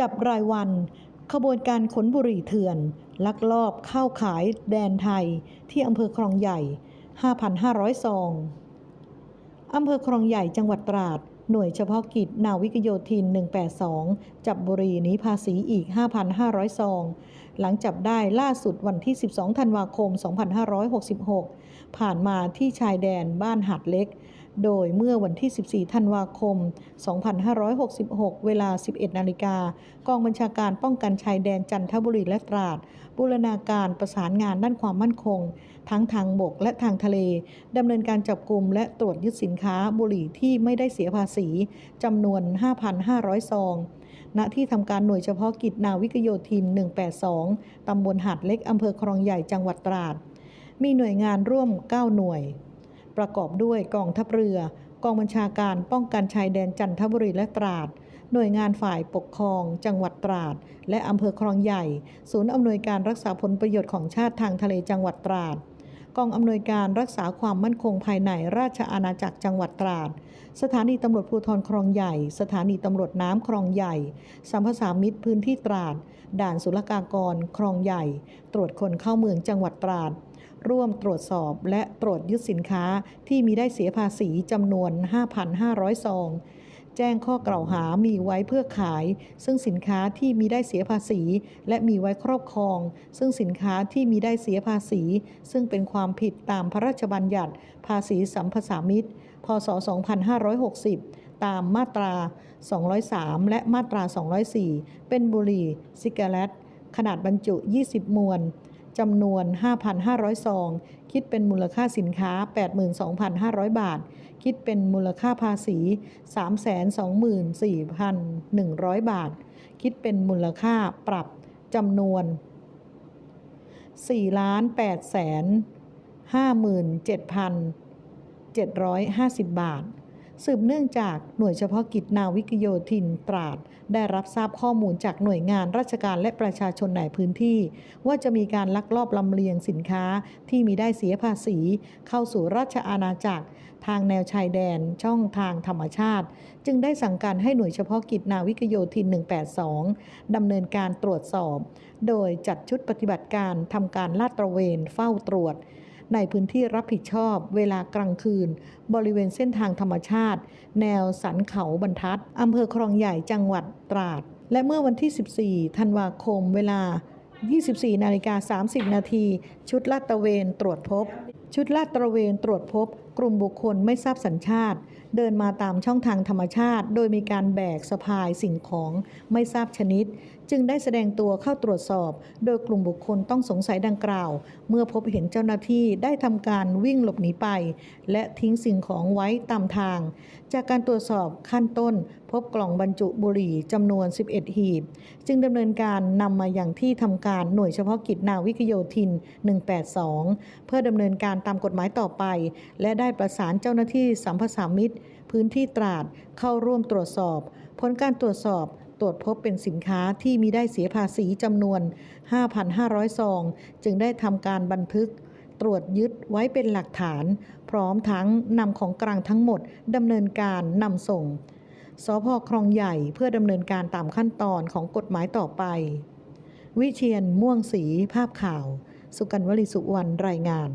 จับรายวัน ขบวนการขนบุหรี่เถื่อน ลักลอบเข้าขายแดนไทยที่อำเภอคลองใหญ่ 5,500 ซองอำเภอคลองใหญ่จังหวัดตราด หน่วยเฉพาะกิจนาวิกโยธิน 182 จับบุหรี่หนีภาษีอีก 5,500 ซอง หลังจับได้ล่าสุดวันที่ 12 ธันวาคม 2566 ผ่านมาที่ชายแดนบ้านหัดเล็ก โดยเมื่อวันที่ 14 ธันวาคม 2566 เวลา 11 นาฬิกา กองบัญชาการป้องกันชายแดนจันทบุรีและตราด บูรณาการประสานงานด้านความมั่นคง ทั้งทางบกและทางทะเล ดำเนินการจับกลุ่มและตรวจยึดสินค้าบุหรี่ที่ไม่ได้เสียภาษีจำนวน 5,500 ซอง ณ ที่ทำการหน่วยเฉพาะกิจนาวิกโยธิน 182 ตำบลหาดเล็กอำเภอคลองใหญ่ จังหวัดตราด มีหน่วยงานร่วม 9 หน่วย ประกอบด้วยกองทัพเรือ กองบัญชาการป้องกันชายแดนจันทบุรีและตราด หน่วยงานฝ่ายปกครอง จังหวัดตราด และอำเภอคลองใหญ่ ศูนย์อำนวยการรักษาผลประโยชน์ของชาติทางทะเลจังหวัดตราดกองอำนวยการรักษาความมั่นคงภายในราชอาณาจักรจังหวัดตราด สถานีตำรวจภูธรคลองใหญ่ สถานีตำรวจน้ำคลองใหญ่ สัมภาษามิตรพื้นที่ตราด ด่านศุลกากรคลองใหญ่ ตรวจคนเข้าเมืองจังหวัดตราด ร่วมตรวจสอบและตรวจยึดสินค้าที่มีได้เสียภาษีจำนวน 5,500 ซอง แจ้งข้อกล่าวหามีไว้เพื่อขาย ซึ่งสินค้าที่มีได้เสียภาษี และมีไว้ครอบครอง ซึ่งสินค้าที่มีได้เสียภาษี ซึ่งเป็นความผิดตามพระราชบัญญัติ ภาษีสัมภาษามิตร พศ 2560ตามมาตรา 203 และมาตรา 204 เป็นบุหรี่ ซิกาเรตขนาดบรรจุ 20 มวน จำนวน 5,500 ซอง คิดเป็นมูลค่าสินค้า 82,500 บาท คิดเป็นมูลค่าภาษี 324,100 บาท คิดเป็นมูลค่าปรับจำนวน 4 8 57,750 บาท สืบเนื่องจากหน่วยเฉพาะกิจนาวิกโยธินตราด ได้รับทราบข้อมูลจากหน่วยงานราชการและประชาชนในพื้นที่ ว่าจะมีการลักลอบลำเลียงสินค้าที่มีได้เสียภาษี เข้าสู่ราชอาณาจักร ทางแนวชายแดนช่องทางธรรมชาติ จึงได้สั่งการให้หน่วยเฉพาะกิจนาวิกโยธิน 182ดำเนินการตรวจสอบ โดยจัดชุดปฏิบัติการทำการลาดตระเวนเฝ้าตรวจ ในพื้นที่รับผิดชอบเวลากลางคืน บริเวณเส้นทางธรรมชาติ แนวสันเขาบรรทัดอำเภอคลองใหญ่จังหวัดตราด และเมื่อวันที่ 14 ธันวาคมเวลา 24 นาฬิกา 30 นาทีชุดลาดตระเวนตรวจพบ ชุดลาดตระเวนตรวจพบ กลุ่มบุคคลไม่ทราบสัญชาติ เดินมาตามช่องทางธรรมชาติ โดยมีการแบกสะพายสิ่งของไม่ทราบชนิด จึงได้แสดงตัวเข้าตรวจสอบ โดยกลุ่มบุคคลต้องสงสัยดังกล่าว เมื่อพบเห็นเจ้าหน้าที่ได้ทำการวิ่งหลบหนีไป และทิ้งสิ่งของไว้ตามทาง จากการตรวจสอบขั้นต้น พบกล่องบรรจุบุหรี่จำนวน 11 หีบ จึงดำเนินการนำมาอย่างที่ทำการหน่วยเฉพาะกิจนาวิกโยธิน 182 เพื่อดำเนินการตามกฎหมายต่อไป และได้ประสานเจ้าหน้าที่สัมภาษามิตรพื้นที่ตราดเข้าร่วมตรวจสอบ ผลการตรวจสอบตรวจพบเป็นสินค้าที่มีได้เสียภาษีจำนวน 5,500 ซอง จึงได้ทำการบันทึก ตรวจยึดไว้เป็นหลักฐาน พร้อมทั้งนำของกลางทั้งหมดดำเนินการนำส่งสพคลองใหญ่เพื่อดำเนินการตามขั้นตอนของกฎหมายต่อไป วิเชียนม่วงศรีภาพข่าว สุกันวลีสุวรรณรายงาน